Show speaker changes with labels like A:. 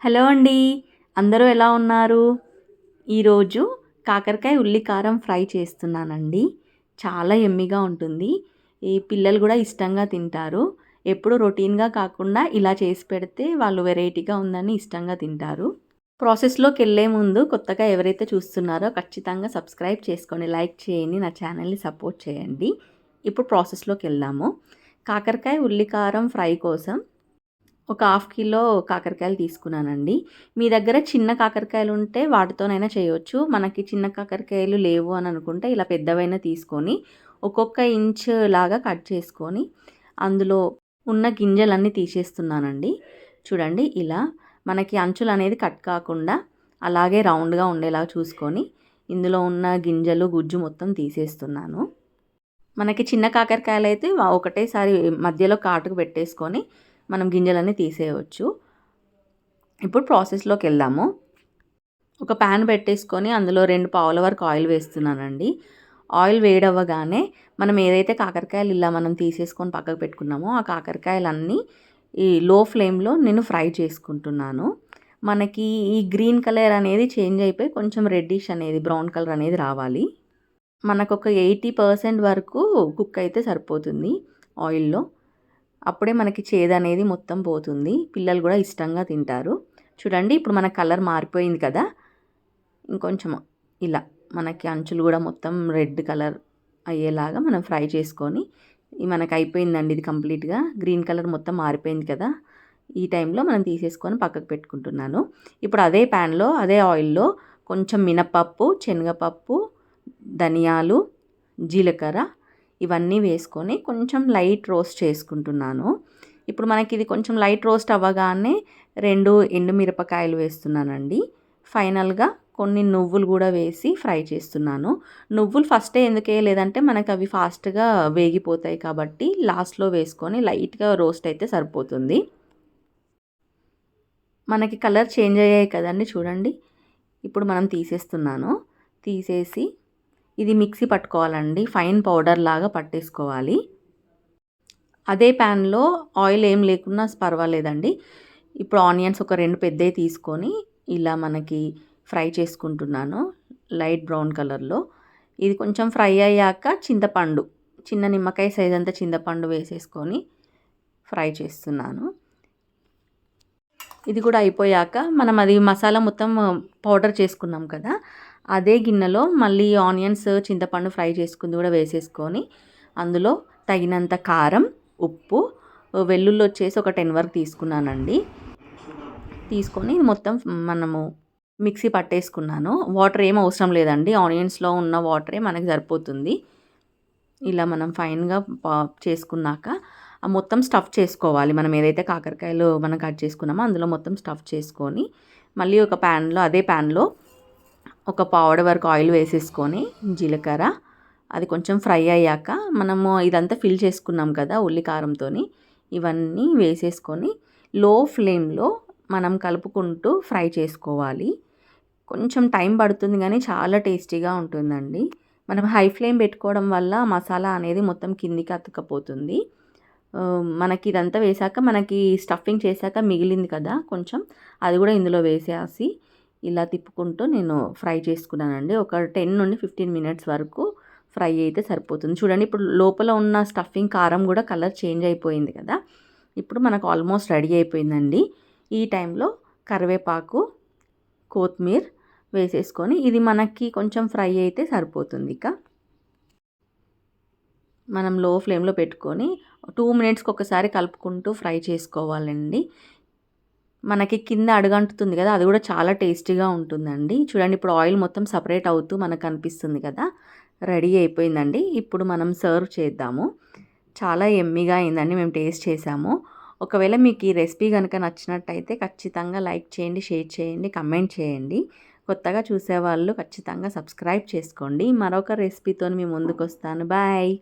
A: Hello అండి. అందరూ ఎలా ఉన్నారు? ఈరోజు కాకరకాయ ఉల్లి కారం ఫ్రై చేస్తున్నానండి. చాలా ఎమ్మిగా ఉంటుంది. ఈ పిల్లలు కూడా ఇష్టంగా తింటారు. ఎప్పుడు రొటీన్గా కాకుండా ఇలా చేసి పెడితే వాళ్ళు వెరైటీగా ఉందని ఇష్టంగా తింటారు. ప్రాసెస్లోకి వెళ్ళే ముందు కొత్తగా ఎవరైతే చూస్తున్నారో ఖచ్చితంగా సబ్స్క్రైబ్ చేసుకోండి లైక్ చేయండి. నా ఛానల్ని సపోర్ట్ చేయండి. ఇప్పుడు ప్రాసెస్లోకి వెళ్దాము. కాకరకాయ ఉల్లికారం ఫ్రై కోసం ఒక హాఫ్ కిలో కాకరకాయలు తీసుకున్నానండి. మీ దగ్గర చిన్న కాకరకాయలు ఉంటే వాటితోనైనా చేయవచ్చు మనకి చిన్న కాకరకాయలు లేవు అని అనుకుంటే ఇలా పెద్దవైనా తీసుకొని ఒక్కొక్క ఇంచ్ లాగా కట్ చేసుకొని అందులో ఉన్న గింజలన్నీ తీసేస్తున్నానండి. చూడండి ఇలా మనకి అంచులు అనేది కట్ కాకుండా అలాగే రౌండ్గా ఉండేలా చూసుకొని ఇందులో ఉన్న గింజలు గుజ్జు మొత్తం తీసేస్తున్నాను. మనకి చిన్న కాకరకాయలు అయితే ఒకటేసారి మధ్యలో కాటుకు పెట్టేసుకొని మనం గింజలన్నీ తీసేయవచ్చు. ఇప్పుడు ప్రాసెస్లోకి వెళ్దాము. ఒక ప్యాన్ పెట్టేసుకొని అందులో రెండు పావుల వరకు ఆయిల్ వేస్తున్నానండి. ఆయిల్ వేడవ్వగానే మనం ఏదైతే కాకరకాయలు ఇలా మనం తీసేసుకొని పక్కకు పెట్టుకున్నామో ఆ కాకరకాయలన్నీ ఈ లో ఫ్లేమ్లో నేను ఫ్రై చేసుకుంటున్నాను. మనకి ఈ గ్రీన్ కలర్ అనేది చేంజ్ అయిపోయి కొంచెం రెడ్డిష్ అనేది బ్రౌన్ కలర్ అనేది రావాలి. మనకు ఒక ఎయిటీ పర్సెంట్ వరకు కుక్ అయితే సరిపోతుంది ఆయిల్లో. అప్పుడే మనకి చేదు అనేది మొత్తం పోతుంది. పిల్లలు కూడా ఇష్టంగా తింటారు. చూడండి ఇప్పుడు మన కలర్ మారిపోయింది కదా? ఇంకొంచెం ఇలా మనకి అంచులు కూడా మొత్తం రెడ్ కలర్ అయ్యేలాగా మనం ఫ్రై చేసుకొని మనకు అయిపోయిందండి ఇది కంప్లీట్గా. గ్రీన్ కలర్ మొత్తం మారిపోయింది కదా? ఈ టైంలో మనం తీసేసుకొని పక్కకు పెట్టుకుంటున్నాను. ఇప్పుడు అదే ప్యాన్లో అదే ఆయిల్లో కొంచెం మినపప్పు శనగపప్పు ధనియాలు జీలకర్ర ఇవన్నీ వేసుకొని కొంచెం లైట్ రోస్ట్ చేసుకుంటున్నాను. ఇప్పుడు మనకి ఇది కొంచెం లైట్ రోస్ట్ అవ్వగానే రెండు ఎండుమిరపకాయలు వేస్తున్నానండి. ఫైనల్గా కొన్ని నువ్వులు కూడా వేసి ఫ్రై చేస్తున్నాను. నువ్వులు ఫస్టే ఎందుకు? లేదంటే మనకు అవి ఫాస్ట్గా వేగిపోతాయి కాబట్టి లాస్ట్లో వేసుకొని లైట్గా రోస్ట్ అయితే సరిపోతుంది. మనకి కలర్ చేంజ్ అయ్యాయి కదండి చూడండి. ఇప్పుడు మనం తీసేస్తున్నాను. తీసేసి ఇది మిక్సీ పట్టుకోవాలండి. ఫైన్ పౌడర్ లాగా పట్టేసుకోవాలి. అదే ప్యాన్లో ఆయిల్ ఏం లేకున్నా పర్వాలేదండి. ఇప్పుడు ఆనియన్స్ ఒక రెండు పెద్దవి తీసుకొని ఇలా మనకి ఫ్రై చేసుకుంటున్నాను లైట్ బ్రౌన్ కలర్లో. ఇది కొంచెం ఫ్రై అయ్యాక చింతపండు చిన్న నిమ్మకాయ సైజ్ అంతా చింతపండు వేసేసుకొని ఫ్రై చేస్తున్నాను. ఇది కూడా అయిపోయాక మనం అది మసాలా మొత్తం పౌడర్ చేసుకున్నాం కదా అదే గిన్నెలో మళ్ళీ ఆనియన్స్ చింతపండు ఫ్రై చేసుకుంది కూడా వేసేసుకొని అందులో తగినంత కారం ఉప్పు వెల్లుల్లి వచ్చేసి ఒక టెన్ వరకు తీసుకున్నానండి. తీసుకొని మొత్తం మనము మిక్సీ పట్టేసుకున్నాను. వాటర్ ఏం అవసరం లేదండి. ఆనియన్స్లో ఉన్న వాటరే మనకి సరిపోతుంది. ఇలా మనం ఫైన్గా చేసుకున్నాక మొత్తం స్టఫ్ చేసుకోవాలి. మనం ఏదైతే కాకరకాయలు మనం కట్ చేసుకున్నామో అందులో మొత్తం స్టఫ్ చేసుకొని మళ్ళీ ఒక ప్యాన్లో అదే ప్యాన్లో ఒక పావుడ వరకు ఆయిల్ వేసేసుకొని జీలకర్ర. అది కొంచెం ఫ్రై అయ్యాక మనము ఇదంతా ఫిల్ చేసుకున్నాం కదా ఉల్లి కారంతో ఇవన్నీ వేసేసుకొని లో ఫ్లేమ్లో మనం కలుపుకుంటూ ఫ్రై చేసుకోవాలి. కొంచెం టైం పడుతుంది కానీ చాలా టేస్టీగా ఉంటుందండి. మనం హై ఫ్లేమ్ పెట్టుకోవడం వల్ల మసాలా అనేది మొత్తం కిందికి అతుకపోతుంది మనకి ఇదంతా వేసాక మనకి స్టఫింగ్ చేశాక మిగిలింది కదా కొంచెం అది కూడా ఇందులో వేసేసి ఇలా తిప్పుకుంటూ నేను ఫ్రై చేసుకున్నానండి. ఒక టెన్ నుండి ఫిఫ్టీన్ మినిట్స్ వరకు ఫ్రై అయితే సరిపోతుంది. చూడండి ఇప్పుడు లోపల ఉన్న స్టఫింగ్ కారం కూడా కలర్ చేంజ్ అయిపోయింది కదా. ఇప్పుడు మనకు ఆల్మోస్ట్ రెడీ అయిపోయిందండి. ఈ టైంలో కరివేపాకు కొత్తిమీర వేసేసుకొని ఇది మనకి కొంచెం ఫ్రై అయితే సరిపోతుంది ఇక. మనం లో ఫ్లేమ్లో పెట్టుకొని టూ మినిట్స్కి ఒకసారి కలుపుకుంటూ ఫ్రై చేసుకోవాలండి. మనకి కింద అడుగంటుతుంది కదా అది కూడా చాలా టేస్టీగా ఉంటుందండి. చూడండి ఇప్పుడు ఆయిల్ మొత్తం సపరేట్ అవుతూ మనకు అనిపిస్తుంది కదా రెడీ అయిపోయిందండి. ఇప్పుడు మనం సర్వ్ చేద్దాము. చాలా ఎమ్మిగా అయిందండి మేము టేస్ట్ చేసాము. ఒకవేళ మీకు ఈ రెసిపీ కనుక నచ్చినట్టయితే ఖచ్చితంగా లైక్ చేయండి షేర్ చేయండి కమెంట్ చేయండి. కొత్తగా చూసేవాళ్ళు ఖచ్చితంగా సబ్స్క్రైబ్ చేసుకోండి. మరొక రెసిపీతో మీ ముందుకు వస్తాను బాయ్!